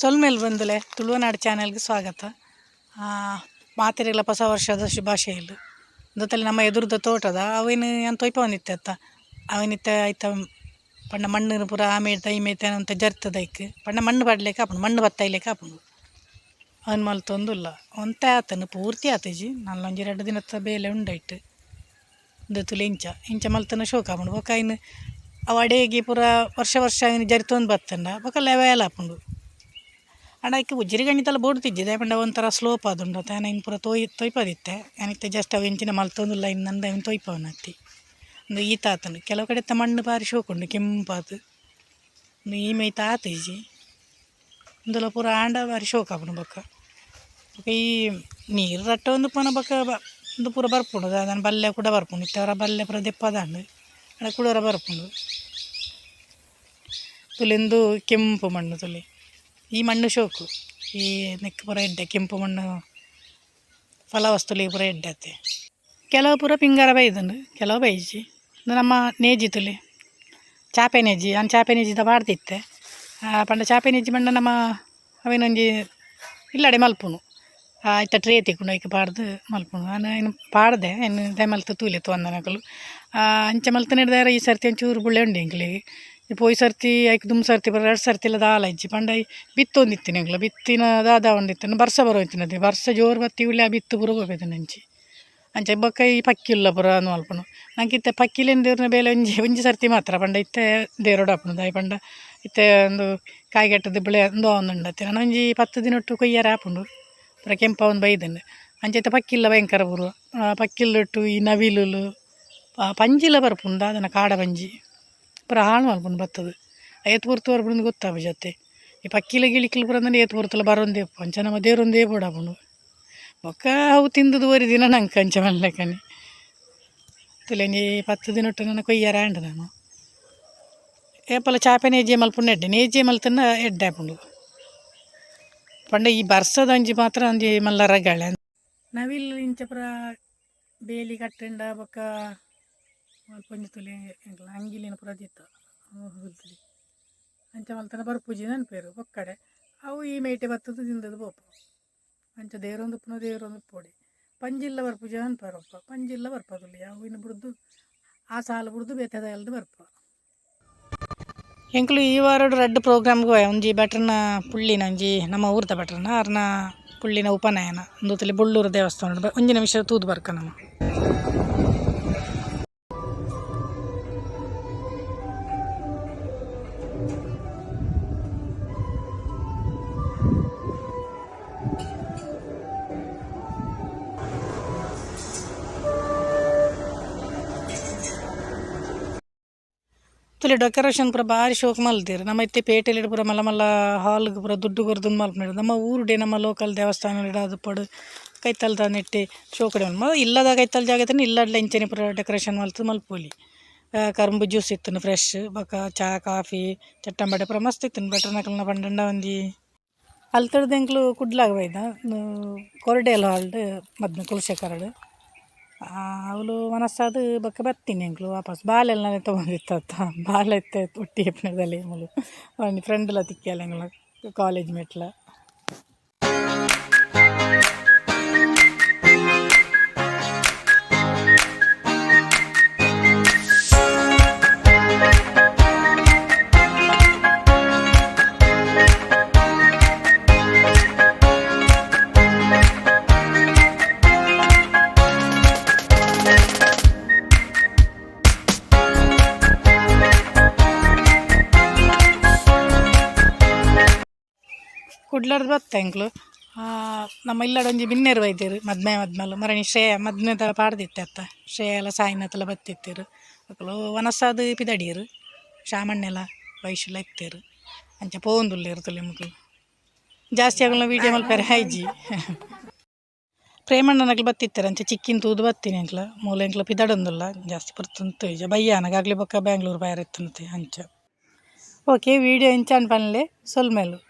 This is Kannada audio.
ಸೊಲ್ಮೇಲೆ ಬಂದಲೆ ತುಳುವನಾಡು ಚಾನೆಲ್ಗೆ ಸ್ವಾಗತ. ಮಾತೆರೆಗ್ಲ ಹೊಸ ವರ್ಷದ ಶುಭಾಶಯಲು ಜೊತೆಲಿ ನಮ್ಮ ಎದುರುದ ತೋಟದ ಅವಿನ ಅಂತ ಒಯ್ಪ ಬಂದಿತ್ತೆ ಅತ್ತ. ಅವನಿತ್ತ ಐತ ಪಂಡ ಮಣ್ಣು ಪೂರ ಆಮೇಲೆ ತೈಮೇತ ಅಂತ ಜರ್ತದೈಕ್ ಪಂಡ ಮಣ್ಣು ಪಡ್ಲಿಕ್ಕೆ ಆಪುಂಡು ಮಣ್ಣು ಬತ್ತೈಲಿಕ್ಕೆ ಅವನ ಮಲ್ ಮಲ್ತೊಂದುಲ್ಲ ಒಂತ ಆತನು, ಪೂರ್ತಿ ಆತಜಿ ನಲ್ಲ ಒಂಜಿ ಎರಡು ದಿನತ್ತ ಬೇಲೆ ಉಂಡೈಟ್ ದತ್ತುಲು ಇಂಚ ಇಂಚ ಮಲ್ತನ ಶೋಕ ಆಪುಂಡು ಬೊಕ್ಕ ಇನ್ನು ಅವ ಅಡೇಗಿ ಪೂರ ವರ್ಷ ವರ್ಷ ಅವನು ಜರಿತೊಂದು ಬತ್ತಂಡ. ಬೊಕ್ಕ ಲೆವೆಲ್ ಆಪುಂಡು ಅಣ್ಣ ಇಕ್ಕೆ ಉಜ್ಜಿರಿ ಗಣಿತಲ್ಲ ಬೋಡ್ತಿದ್ದಿದೆ ಪಂಡ ಒಂಥರ ಸ್ಲೋಪ್ ಆದುಂಡು ತಾನ ಇನ್ ಪೂರ ತೋಯ್, ತೊಯ್ಪದಿತ್ತೆ. ಏನಿತ್ತೆ ಜಸ್ಟ್ ಅವು ಇಂಚಿನ ಲೈನ್ ನಂದ ಇನ್ನು ತೊಯ್ಪವನತ್ತಿ ಒಂದು ಈತ ಆತನು ಕೆಲವು ಕಡೆ ತ ಮಣ್ಣು ಬಾರಿ ಶೋಕುಂಡು ಕೆಂಪಾತು ಒಂದು ಈ ತಾತ ಆತೈಜಿ ಒಂದಲ್ಲ ಪೂರ ಆಂಡ ಬಾರಿ ಶೋಕ ಆಪುಂಡು ಬೊಕ್ಕ. ಬೊಕ ಈ ನೀರು ರಟ್ಟ ಒಂದು ಪುನಃ ಬೊಕ ಬ- ಒಂದು ಪೂರ ಬರ್ಪುಂಡು. ಅದನ್ನು ಬಲ್ಲೆ ಕೂಡ ಬರ್ಪುಂಡು. ಇತ್ತವರ ಬಲ್ಲೆ ಪೂರ ದೆಪ್ಪದಾಂಡು ಅಣ್ಣ ಕುಡೋರ ಬರ್ಪುಂಡು. ತುಲಿಂದು ಕೆಂಪು ಮಣ್ಣು ತುಲಿ. ಈ ಮಣ್ಣು ಶೋಕು. ಈ ನೆಕ್ಕ ಪೂರ ಎಡ್ಡೆ, ಕೆಂಪು ಮಣ್ಣು, ಫಲವಸ್ತುಲಿ ಪೂರ ಎಡ್ಡತ್ತೆ ಕೆಲವು ಪೂರ ಪಿಂಗಾರ ಬೈದುಂಡು ಕೆಲವು ಬೈಜಿ ನಮ್ಮ ನೇಜಿ ತುಲಿ ಚಾಪೆ ನೇಜಿ. ಅನ್ ಚಾಪೆ ನೇಜಿದ ಪಾಡ್ದಿತ್ತೆ ಆ, ಪಂಡ ಚಾಪೆ ನೇಜಿ ಮಣ್ಣ ನಮ್ಮ ಅವೇನೊಂಜಿ ಇಲ್ಲಡೆ ಮಲ್ಪುನು ಆ, ಇತ್ತ ಟ್ರೇ ತಿಕ್ಕೊಂಡು, ಐಕೆ ಪಾಡ್ದು ಮಲ್ಪುನು ನಾನು ಇನ್ನು ಪಾಡ್ದೆ ಏನು ದಯಮಲ್ತು ಮಲ್ತು ತೂಲೆ ತೊಂದನಕಲು ಅಂಚೆ ಮಲ್ತು ನಡೆದಾರ ಈ ಸರ್ತಿ ಒಂಚೂರು ಬುಳ್ಳೆ ಉಂಡು ಇಂಕ್ಲಿಗೆ ಪೋಯಿ ಸರ್ತಿ, ಐಕ್ ದುಮ್ ಸರ್ತಿ ಬರ ಎರಡು ಸರ್ತಿ ಇಲ್ಲ ದಾಲ ಇಜ್ಜಿ. ಪಂಡ ಬಿತ್ತೊಂದಿತ್ತಿನ ಇಂಕ್ಲ ಬಿತ್ತಿನ ದಾದ ಒಂದಿತ್ತನ ಬರ್ಸ ಬರೋಯ್ತಿನದು ಬರ್ಸ ಜೋರು ಬತ್ತಿ ಉಳ್ಳಿ ಆ ಬಿತ್ತು ಪೂರ ಹೋಗ್ಬೇಕು ಅಂಚಿ ಅಂಚೆ ಬೊಕ್ಕ ಈ ಪಕ್ಕಿಲ್ಲ ಪೂರ ಅನ್ನು ಅಲ್ಪನು. ನಂಗೆ ಇತ್ತೆ ಪಕ್ಕಿಲೇನು ದೇವ್ರನ ಬೇಲೆ ಒಂಜಿ ಒಂಜಿ ಸರ್ತಿ ಮಾತ್ರ. ಪಂಡ ಇತ್ತೆ ದೇವ್ರೋಡು ಆಪುನು ದಾಯಿ. ಪಂಡ ಇತ್ತೆ ಒಂದು ಕಾಯಿಗೆಟ್ಟದ ಬೆಳೆ ಒಂದು ಒಂದುಂಡತ್ತೆ ನಾನು ಒಂಜಿ ಪತ್ತು ದಿನ ಒಟ್ಟು ಕೊಯ್ಯಾರ ಆಪುಂಡು. ಪೂರ ಕೆಂಪ ಒಂದು ಬೈದನ್ನು ಅಂಚೈತೆ ಪಕ್ಕಿಲ್ಲ ಭಯಂಕರ ಪೂರ ಪಕ್ಕಿಲ್ಲೊಟ್ಟು ಈ ನವಿಲುಲು ಪಂಜಿಲ ಬರ್ಪುಂಡು ಅದನ್ನು ಕಾಡ ಪಂಜಿ. ಪೂರ ಹಾಳು ಮಲ್ಪುಂಡು ಬತ್ತದು ಏತ್ ಪೂರ್ತು ಬರ್ಪುಂಡು ಗೊತ್ತಾಪ ಜೊತೆ? ಈ ಪಕ್ಕಿಲ ಗಿಳಿಕಿಲ್ ಪೂರ ಅಂದ್ರೆ ಏತ್ ಪೂರ್ತಲ ಬರೊಂದೇ ಅಂಚ ನಮ್ಮ ದೇವ್ರೊಂದೇ ಬೋಡಾಪುಂಡು ಬೊಕ್ಕ ಅವು ತಿಂದುದು ಒರಿ ದಿನ ನಂಗೆ ಕಂಚ ಮಲ್ಲಕನಿ. ತುಲೆಂಜಿ ಪತ್ತು ದಿನ ಒಟ್ಟು ನನ್ನ ಕೊಯ್ಯಾರ ಆಂಡ ನಾನು. ಏಪಲ ಚಾಪೆ ನೇಜೆ ಮಲ್ಪುಂಡು ಎಡ್ಡೆ ನೇಜೆ ಮಲ್ತನ ಎಡ್ಡೆ ಆಪುಂಡು ಪಂಡ ಈ ಬರ್ಸದ ಒಂಜಿ ಮಾತ್ರ ಒಂಜಿ ಮಲ್ಲ ರಗಾಳೆ. ನವಿಲ್ ಇಂಚ ಪುರ ಬೇಲಿ ಕಟ್ಟಂಡ, ಬೊಕ್ಕ ಅಲ್ಪ ಒಂಜಿ ತುಲೆ ಅಂಗಿಲಿನ ಪುರ ದಿತ್ತ ಹುಲ್ತುಲಿ ಅಂಚ ಮಲ್ತನ ಬರ್ಪುಜಿ ನೆನಪೇರು ಬೊಕ್ಕಡೆ ಅವು ಈ ಮೇಟೆ ಬತ್ತದು ತಿಂದದು ಬೋಪು. ಅಂಚ ದೇವರೊಂದು ಪುನಃ ದೇವರೊಂದು ಪೋಡಿ. ಪಂಜಿಲ್ಲ ಬರ್ಪುಜ ಅನ್ಪಾರಪ್ಪ ಪಂಜಿಲ್ಲ ಬರ್ಪದುಲಿ ಅವು ಇನ್ನು ಬಿಡ್ದು, ಆ ಸಾಲ ಬಿಡ್ದು ಬೇತದ ಎಲ್ದು ಬರ್ಪ ಎಂಕ್ಲು ಈ ವಾರ ರೆಡ್ ಪ್ರೋಗ್ರಾಮ್ಗೆ ಒಂಜಿ ಬೆಟ್ರನ ಪುಳ್ಳಿನ, ಒಂಜಿ ನಮ್ಮ ಊರ್ದ ಬೆಟ್ರನ ಅರ್ನ ಪುಳ್ಳಿನ ಉಪನಯನ. ಒಂದು ತಲೆ ಬುಳ್ಳೂರು ದೇವಸ್ಥಾನ ಒಂಜಿ ನಿಮಿಷ ತೂದು ಬರ್ಕ ನಮ್ಮ ತುಲೆ ಡೆಕೋರೇಷನ್ ಪೂರ ಬಾರಿ ಶೋಕ್ ಮಲ್ದಿರು ನಮ್ಮ ಇತ್ತೆ ಪೇಟೆಲಿ ಪೂರ ಮಲ್ಲ ಮಲ್ಲ ಹಾಲ್ಗೆ ಪೂರ ದುಡ್ಡು ಕೊರ್ದು ಮಲ್ಪನಿರು ನಮ್ಮ ಊರುಡೆ ನಮ್ಮ ಲೋಕಲ್ ದೇವಸ್ಥಾನ ಅದು ಪಡು ಕೈತಲ್ದ ನೆಟ್ಟಿ ಶೋಕಡೆ ಮಲ್ಲ ಇಲ್ಲದ ಕೈತಲ್ ಜಾಗ ಇಲ್ಲಡ್ಲ ಇಂಚನೆ ಪೂರ ಡೆಕೋರೇಷನ್ ಮಲ್ತು ಮಲ್ಪೊಲಿ. ಕರಂಬು ಜ್ಯೂಸ್ ಇತ್ತು ಫ್ರೆಶ್ ಬೊಕ ಚಾ, ಕಾಫಿ ಚಟ್ಟಂಬಡೆ ಪೂರ ಮಸ್ತ್ ಇತ್ತುನು. ಬೆಟರ್ ನಕಲ್ನ ಪಂಡಂಡ ಒಂಜಿ ಅಲ್ತಡ್ದೆಂಕ್ಲು ಕುಡ್ಲಾಗ ಬೈದ ಕೊರಡೆಲ್ ಹಾಲ್ಡ್ ಮದ್ನ ಕುಲಶೇಖರಡ್ ಅವಳು ಮನಸ್ಸಾದ ಬಕ್ಕ ಬರ್ತೀನಿ ಎಂಕ್ಲು ವಾಪಸ್. ಬಾಲೆಲ್ಲ ತೊಗೊಂಡಿತ್ತ ಬಾಲ್ ಎತ್ತೆ ಒಟ್ಟಿ ಹೆಪ್ಪನದಲ್ಲಿ ಮುಲು ಫ್ರೆಂಡ್ ಫ್ರೆಂಡ್ಲ ತಿಕ್ಕಿಯಲ್ಲ ಕಾಲೇಜ್ ಮೆಟ್ಲ ಬತ್ತ ಎಂಕ್ಲು ನಮ್ಮ ಇಲ್ಲಡ ಒಂಜಿ ಬಿನ್ನೇರು ಬೈದೆರು, ಮದ್ಮೆ ಮದ್ಮಲು. ಮರಣಿ ಶ್ರೇಯ ಮದ್ಮೆದ ಪಾಡ್ದಿತ್ತೆ ಅತ್ತ. ಶ್ರೇಯ ಎಲ್ಲ ಸಾಯಿನತ್ತೆಲ್ಲ ಬತ್ತಿತ್ತಿರು. ಅಕ್ಕಲು ವನಸ್ಸಾದ ಪಿದಡಿಯರು. ಶಾಮಣ್ಣೆಲ್ಲ ವಯಸ್ಸೆಲ್ಲ ಇತ್ತಿರು. ಅಂಚ ಪೋಂದುಲ್ಲೇರು ತುಲೆ ಜಾಸ್ತಿ ಆಗಲ್ಲ ವೀಡಿಯೋ ಮಲ್ಪೇರೆ ಹೈಜಿ ಪ್ರೇಮಣ್ಣನಾಗ್ಲಿ ಬತ್ತಿತ್ತಾರೆ, ಅಂಚೆ ಚಿಕ್ಕಿನ ತೂದು ಬತ್ತೀನಿ ಅಂಕ್ಲ ಮೂಲ ಎಂಕ್ಲ ಪಿದಡೊಂದುಲ್ಲ, ಜಾಸ್ತಿ ಬರ್ತಂತ ಇಜ ಬಯ್ಯಾನಗಾಗ್ಲಿ ಬೊಕ್ಕ ಬ್ಯಾಂಗ್ಳೂರು ಬಯರ್ ಇತ್ತಂತೆ ಅಂಚ. ಓಕೆ ವೀಡಿಯೋ ಇಂಚಾನ್ ಪನ್ಲೆ, ಸೊಲ್ಮೇಲು.